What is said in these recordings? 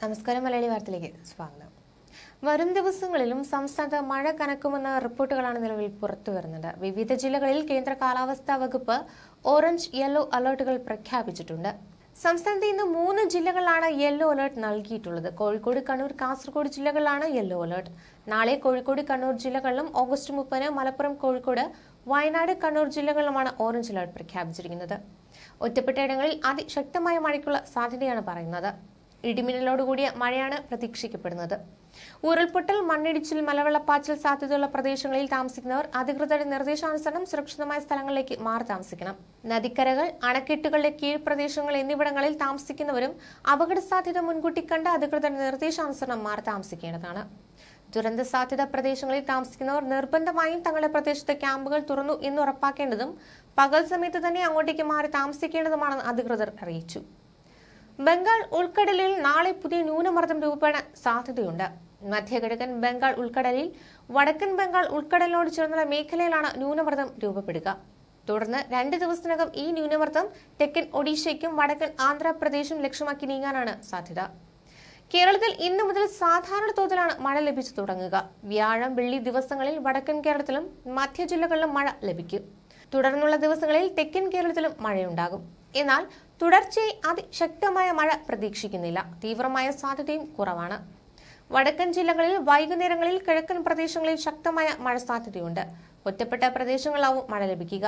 നമസ്കാരം മലയാളി വാർത്തയിലേക്ക് സ്വാഗതം. വരും ദിവസങ്ങളിലും സംസ്ഥാനത്ത് മഴ കനക്കുമെന്ന റിപ്പോർട്ടുകളാണ് നിലവിൽ പുറത്തു വരുന്നത്. വിവിധ ജില്ലകളിൽ കേന്ദ്ര കാലാവസ്ഥാ വകുപ്പ് ഓറഞ്ച് യെല്ലോ അലർട്ടുകൾ പ്രഖ്യാപിച്ചിട്ടുണ്ട്. സംസ്ഥാനത്ത് ഇന്ന് മൂന്ന് ജില്ലകളിലാണ് യെല്ലോ അലേർട്ട് നൽകിയിട്ടുള്ളത്. കോഴിക്കോട് കണ്ണൂർ കാസർഗോഡ് ജില്ലകളിലാണ് യെല്ലോ അലേർട്ട്. നാളെ കോഴിക്കോട് കണ്ണൂർ ജില്ലകളിലും ഓഗസ്റ്റ് മുപ്പതിന് മലപ്പുറം കോഴിക്കോട് വയനാട് കണ്ണൂർ ജില്ലകളിലുമാണ് ഓറഞ്ച് അലേർട്ട് പ്രഖ്യാപിച്ചിരിക്കുന്നത്. ഒറ്റപ്പെട്ട ഇടങ്ങളിൽ അതിശക്തമായ മഴയ്ക്കുള്ള സാധ്യതയാണ് പറയുന്നത്. ഇടിമിന്നലോടുകൂടിയ മഴയാണ് പ്രതീക്ഷിക്കപ്പെടുന്നത്. ഉരുൾപൊട്ടൽ മണ്ണിടിച്ചിൽ മലവെള്ളപ്പാച്ചിൽ സാധ്യതയുള്ള പ്രദേശങ്ങളിൽ താമസിക്കുന്നവർ അധികൃതരുടെ നിർദ്ദേശാനുസരണം സുരക്ഷിതമായ സ്ഥലങ്ങളിലേക്ക് മാറി താമസിക്കണം. നദിക്കരകൾ അണക്കെട്ടുകളുടെ കീഴ്പ്രദേശങ്ങൾ എന്നിവിടങ്ങളിൽ താമസിക്കുന്നവരും അപകട സാധ്യത മുൻകൂട്ടി കണ്ട് അധികൃതരുടെ നിർദ്ദേശാനുസരണം മാറി താമസിക്കേണ്ടതാണ്. ദുരന്ത സാധ്യത പ്രദേശങ്ങളിൽ താമസിക്കുന്നവർ നിർബന്ധമായും തങ്ങളുടെ പ്രദേശത്തെ ക്യാമ്പുകൾ തുറന്നു എന്ന് ഉറപ്പാക്കേണ്ടതും പകൽ സമയത്ത് തന്നെ അങ്ങോട്ടേക്ക് മാറി താമസിക്കേണ്ടതുമാണെന്ന് അധികൃതർ അറിയിച്ചു. ബംഗാൾ ഉൾക്കടലിൽ നാളെ പുതിയ ന്യൂനമർദ്ദം രൂപപ്പെടാൻ സാധ്യതയുണ്ട്. മധ്യകിഴക്കൻ ബംഗാൾ ഉൾക്കടലിൽ വടക്കൻ ബംഗാൾ ഉൾക്കടലിനോട് ചേർന്നുള്ള മേഖലയിലാണ് ന്യൂനമർദ്ദം രൂപപ്പെടുക. തുടർന്ന് രണ്ട് ദിവസത്തിനകം ഈ ന്യൂനമർദ്ദം തെക്കൻ ഒഡീഷയ്ക്കും വടക്കൻ ആന്ധ്രാപ്രദേശും ലക്ഷ്യമാക്കി നീങ്ങാനാണ് സാധ്യത. കേരളത്തിൽ ഇന്നു മുതൽ സാധാരണ തോതിലാണ് മഴ ലഭിച്ചു തുടങ്ങുക. വ്യാഴം വെള്ളി ദിവസങ്ങളിൽ വടക്കൻ കേരളത്തിലും മധ്യ ജില്ലകളിലും മഴ ലഭിക്കും. തുടർന്നുള്ള ദിവസങ്ങളിൽ തെക്കൻ കേരളത്തിലും മഴയുണ്ടാകും. എന്നാൽ തുടർച്ചയായി അതിശക്തമായ മഴ പ്രതീക്ഷിക്കുന്നില്ല. തീവ്രമായ സാധ്യതയും കുറവാണ്. വടക്കൻ ജില്ലകളിൽ വൈകുന്നേരങ്ങളിൽ കിഴക്കൻ പ്രദേശങ്ങളിൽ ശക്തമായ മഴ സാധ്യതയുണ്ട്. ഒറ്റപ്പെട്ട പ്രദേശങ്ങളിലാവും മഴ ലഭിക്കുക.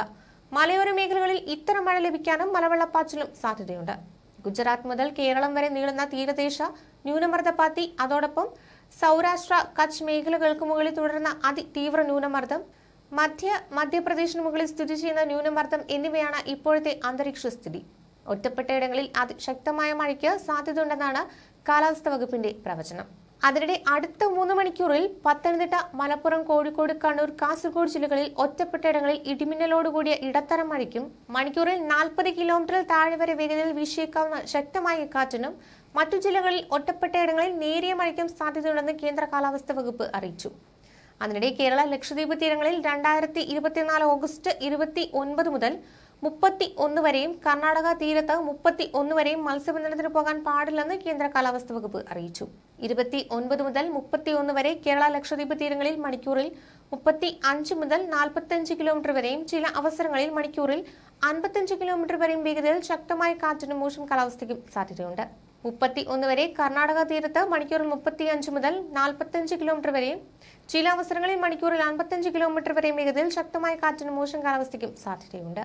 മലയോര മേഖലകളിൽ ഇത്തരം മഴ ലഭിക്കാനും മലവെള്ളപ്പാച്ചിലും സാധ്യതയുണ്ട്. ഗുജറാത്ത് മുതൽ കേരളം വരെ നീളുന്ന തീരദേശ ന്യൂനമർദ്ദപാത്തി അതോടൊപ്പം സൗരാഷ്ട്ര കച്ച് മേഖലകൾക്ക് മുകളിൽ തുടരുന്ന അതിതീവ്ര ന്യൂനമർദ്ദം മധ്യ മധ്യപ്രദേശിന് മുകളിൽ സ്ഥിതി ചെയ്യുന്ന ന്യൂനമർദ്ദം എന്നിവയാണ് ഇപ്പോഴത്തെ അന്തരീക്ഷ സ്ഥിതി. ഒറ്റപ്പെട്ടയിടങ്ങളിൽ അതിശക്തമായ മഴയ്ക്ക് സാധ്യതയുണ്ടെന്നാണ് കാലാവസ്ഥാ വകുപ്പിന്റെ പ്രവചനം. അതിനിടെ അടുത്ത മൂന്ന് മണിക്കൂറിൽ പത്തനംതിട്ട മലപ്പുറം കോഴിക്കോട് കണ്ണൂർ കാസർഗോഡ് ജില്ലകളിൽ ഒറ്റപ്പെട്ട ഒറ്റപ്പെട്ടയിടങ്ങളിൽ ഇടിമിന്നലോടുകൂടിയ ഇടത്തരം മഴയ്ക്കും മണിക്കൂറിൽ നാൽപ്പത് കിലോമീറ്ററിൽ താഴെ വരെ വേഗതയിൽ വീശിയേക്കാവുന്ന ശക്തമായ കാറ്റിനും മറ്റു ജില്ലകളിൽ ഒറ്റപ്പെട്ട ഇടങ്ങളിൽ നേരിയ മഴയ്ക്കും സാധ്യതയുണ്ടെന്ന് കേന്ദ്ര കാലാവസ്ഥാ വകുപ്പ് അറിയിച്ചു. അതിനിടെ കേരള ലക്ഷദ്വീപ് തീരങ്ങളിൽ രണ്ടായിരത്തി ഇരുപത്തിനാല് ഓഗസ്റ്റ് ഇരുപത്തി ഒൻപത് മുതൽ മുപ്പത്തി ഒന്ന് വരെയും കർണാടക തീരത്ത് മുപ്പത്തി ഒന്ന് വരെയും മത്സ്യബന്ധനത്തിന് പോകാൻ പാടില്ലെന്ന് കേന്ദ്ര കാലാവസ്ഥ വകുപ്പ് അറിയിച്ചു. ഇരുപത്തി ഒൻപത് മുതൽ മുപ്പത്തി ഒന്ന് വരെ കേരള ലക്ഷദ്വീപ് തീരങ്ങളിൽ മണിക്കൂറിൽ മുപ്പത്തി അഞ്ച് മുതൽ നാൽപ്പത്തഞ്ച് കിലോമീറ്റർ വരെയും ചില അവസരങ്ങളിൽ മണിക്കൂറിൽ അൻപത്തഞ്ച് കിലോമീറ്റർ വരെയും വേഗതയിൽ ശക്തമായ കാറ്റിനും മോശം കാലാവസ്ഥയ്ക്കും സാധ്യതയുണ്ട്. മുപ്പത്തി ഒന്ന് വരെ കർണാടക തീരത്ത് മണിക്കൂറിൽ മുപ്പത്തി അഞ്ച് മുതൽ നാൽപ്പത്തഞ്ച് കിലോമീറ്റർ വരെയും ചില അവസരങ്ങളിൽ മണിക്കൂറിൽ അൻപത്തഞ്ച് കിലോമീറ്റർ വരെയും വേഗതയിൽ ശക്തമായ കാറ്റിനും മോശം കാലാവസ്ഥയ്ക്കും സാധ്യതയുണ്ട്.